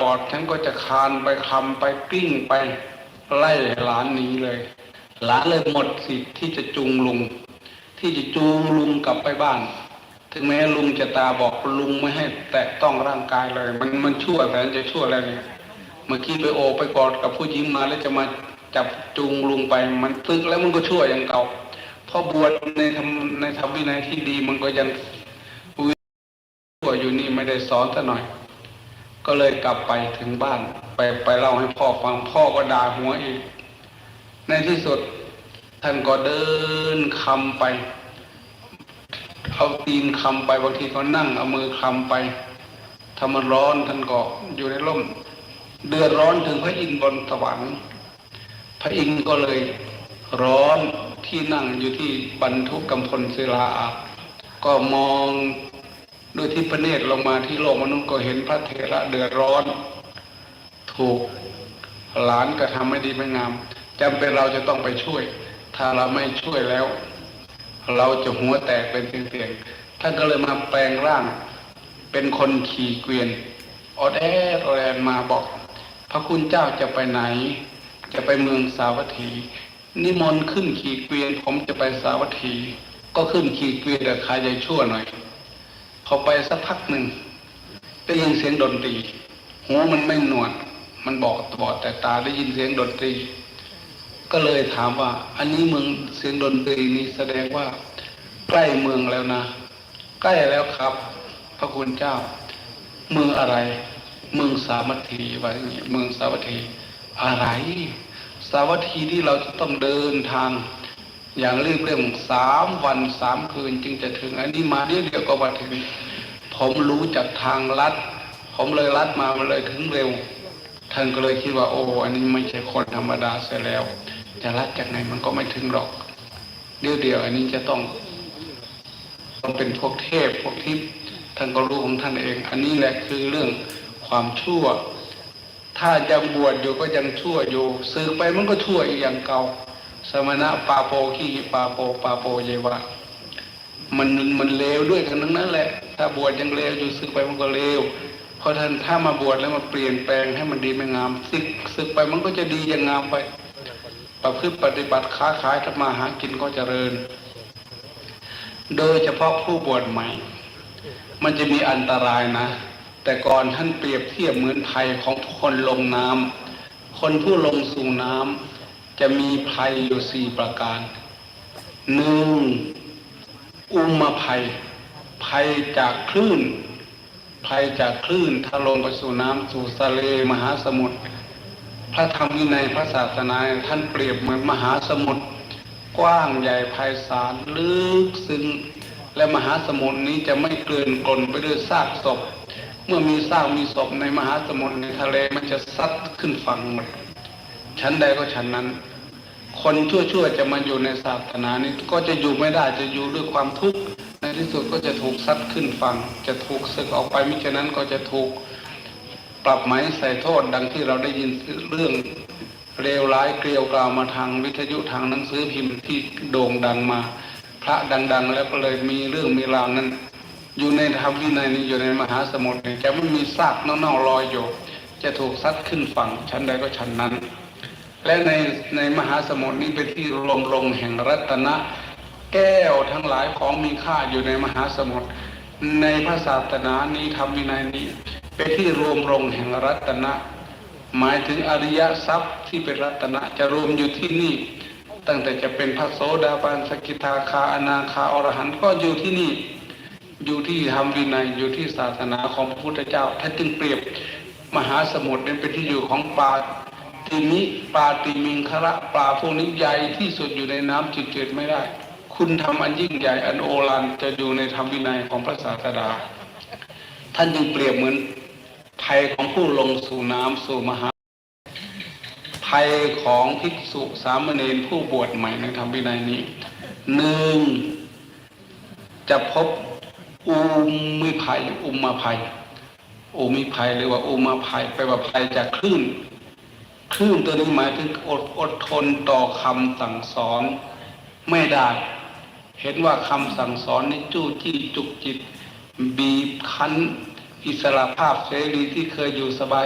บอดฉันก็จะคานไปคลำไปกิ้งไปไล่หลานนี้เลย หลานเลยหมดสิทธิ์ที่จะจูงลุง ที่จะจูงลุงกลับไปบ้าน ถึงแม้ลุงจะตาบอกลุงไม่ให้แตะต้องร่างกายเลย มันมันชั่วแต่จะชั่วอะไรเนี่ยเมื่อกี้ไปโอไปกอดกับผู้หญิงมาแล้วจะมาจับจูงลุงไป มันตึกแล้วมันก็ชั่วอย่างเก่าพราะบวชในธรรมในธรรมวินัยที่ดีมันก็ยังชั่วอยู่นี่ไม่ได้สอนซะหน่อย ก็เลยกลับไปถึงบ้าน ไปไปเล่าให้พ่อฟังพ่อก็ด่าหัวอีก ในที่สุดท่านก็เดินคำไป เอาตีนคำไปบางทีก็นั่งเอามือคำไปถ้ามันร้อนท่านก็อยู่ในร่ม เดือดร้อนถึงพระอินทร์บนสวรรค์พระอินทร์ก็เลยร้อนที่นั่งอยู่ที่บรรทุกกำพลศิลาอาก็มอง ด้วยที่พระเนตรลงมาที่โลกมนุษย์ก็เห็นพระเถระเดือดร้อน ถูกหลานกระทำไม่ดีไม่งามจำเป็นเราจะต้องไปช่วย ถ้าเราไม่ช่วยแล้ว เราจะหัวแตกเป็นเตียงๆท่านก็เลยมาแปลงร่าง เป็นคนขี่เกวียนออดแอดแอดมาบอก พระคุณเจ้าจะไปไหน จะไปเมืองสาวัตถี นิมนต์ขึ้นขี่เกวียนผมจะไปสาวัตถี ก็ขึ้นขี่เกวียนแต่ขายใจชั่วหน่อย พอไปสักพักหนึ่งได้ยินเสียงดนตรีหูมันไม่หนวด มันบอกบอดแต่ตาได้ยินเสียงดนตรี ก็เลยถามว่า อันนี้เมืองเสียงดนตรีนี้แสดงว่า ใกล้เมืองแล้วนะ ใกล้แล้วครับ พระคุณเจ้า เมืองอะไร เมืองสามัคคีว่าอย่างนี้เมืองสาวัตถีอะไร สาวัตถีที่เราจะต้องเดินทาง อย่างรีบเร่งสามวันสามคืนจึงจะถึง อันนี้มาเดียวเดียวก็มาถึง ผมรู้จากทางลัด ผมเลยลัดมามันเลยถึงเร็ว ท่านก็เลยคิดว่า โอ้อันนี้ไม่ใช่คนธรรมดาเสียแล้ว จะลัดจากไหนมันก็ไม่ถึงหรอก เดี๋ยวเดียว อันนี้จะต้อง ต้องเป็นพวกเทพพวกทิพย์ท่านก็รู้ของท่านเอง อันนี้แหละคือเรื่องความชั่ว ถ้ายังบวชอยู่ก็ยังชั่วอยู่สึกไปมันก็ชั่วอีกอย่างเก่า สมณะปาโปขีปาโปปาโปเยวะ มันมันเลวด้วยกันทั้งนั้นแหละ ถ้าบวชยังเลวอยู่สึกไปมันก็เลวเพราะท่านถ้ามาบวชแล้วมาเปลี่ยนแปลงให้มันดีไม่งามสึกสึกไปมันก็จะดีอย่างงามไป ประพฤติปฏิบัติค้าขายทำมาหากินก็เจริญ โดยเฉพาะผู้บวชใหม่ มันจะมีอันตรายนะ แต่ก่อนท่านเปรียบเทียบเหมือนภัยของคนลงน้ำคนผู้ลงสู่น้ำ จะมีภัยอยู่สี่ประการหนึ่งอุมภัย ภัยจากคลื่น ภัยจากคลื่นถ้าลงไปสู่น้ำสู่ทะเลมหาสมุทรพระธรรมวินัยพระศาสนาท่านเปรียบเหมือนมหาสมุทรกว้างใหญ่ไพศาลลึกซึ้งและมหาสมุทรนี้จะไม่เกลื่อนกลนไปด้วยซากศพ เมื่อมีซากมีศพในมหาสมุทรในทะเลมันจะซัดขึ้นฝั่งหมดชั้นใดก็ชั้นนั้น คนชั่วๆจะมาอยู่ในศาสนานี้ก็จะอยู่ไม่ได้จะอยู่ด้วยความทุกข์ในที่สุดก็จะถูกซัดขึ้นฝั่งจะถูกสึกออกไปมิฉะนั้นก็จะถูกปรับไหมใส่โทษดังที่เราได้ยินเรื่องเลวร้ายเกลียวกล่าวมาทางวิทยุทางหนังสือพิมพ์ที่โด่งดังมา พระดัง ๆ แล้วก็เลยมีเรื่องมีราวนั้น อยู่ในธรรมวินัยนี้อยู่ในมหาสมุทรจะไม่มีซากเน่าๆลอยอยู่ จะถูกซัดขึ้นฝั่งชั้นใดก็ชั้นนั้น และในในมหาสมุทรนี้เป็นที่รวมลงแห่งรัตนะแก้วทั้งหลายของมีค่าอยู่ในมหาสมุทรในพระศาสนานี้ธรรมวินัยนี้ เป็นที่รวมลงแห่งรัตนะ หมายถึงอริยทรัพย์ที่เป็นรัตนะจะรวมอยู่ที่นี่ ตั้งแต่จะเป็นพระโสดาบันสกิทาคาอนาคาอรหันต์ก็อยู่ที่นี่ อยู่ที่ธรรมวินัยอยู่ที่ศาสนาของพระพุทธเจ้าท่านจึงเปรียบมหาสมุทรเป็นที่อยู่ของปลา ติมิปลาติมิงคระปลาพวกนี้ใหญ่ที่สุดอยู่ในน้ำจืดๆไม่ได้ คุณทำอันยิ่งใหญ่อันโอฬารจะอยู่ในธรรมวินัยของพระศาสดา ท่านจึงเปรียบเหมือนภัยของผู้ลงสู่น้ำสู่มหาภัยของภิกษุสามเณรผู้บวชใหม่ในธรรมวินัยนี้หนึ่งจะพบอุมิภัยอุมาภัยอุมิภัยหรือว่าอุมาภัยแปลว่าภัยจากคลื่น คลื่นตัวนี้หมายถึงอดอดทนต่อคำสั่งสอนไม่ได้ เห็นว่าคำสั่งสอนนี้จู้จี้จุกจิต บีบคั้น อิสระภาพเสรีที่เคยอยู่สบาย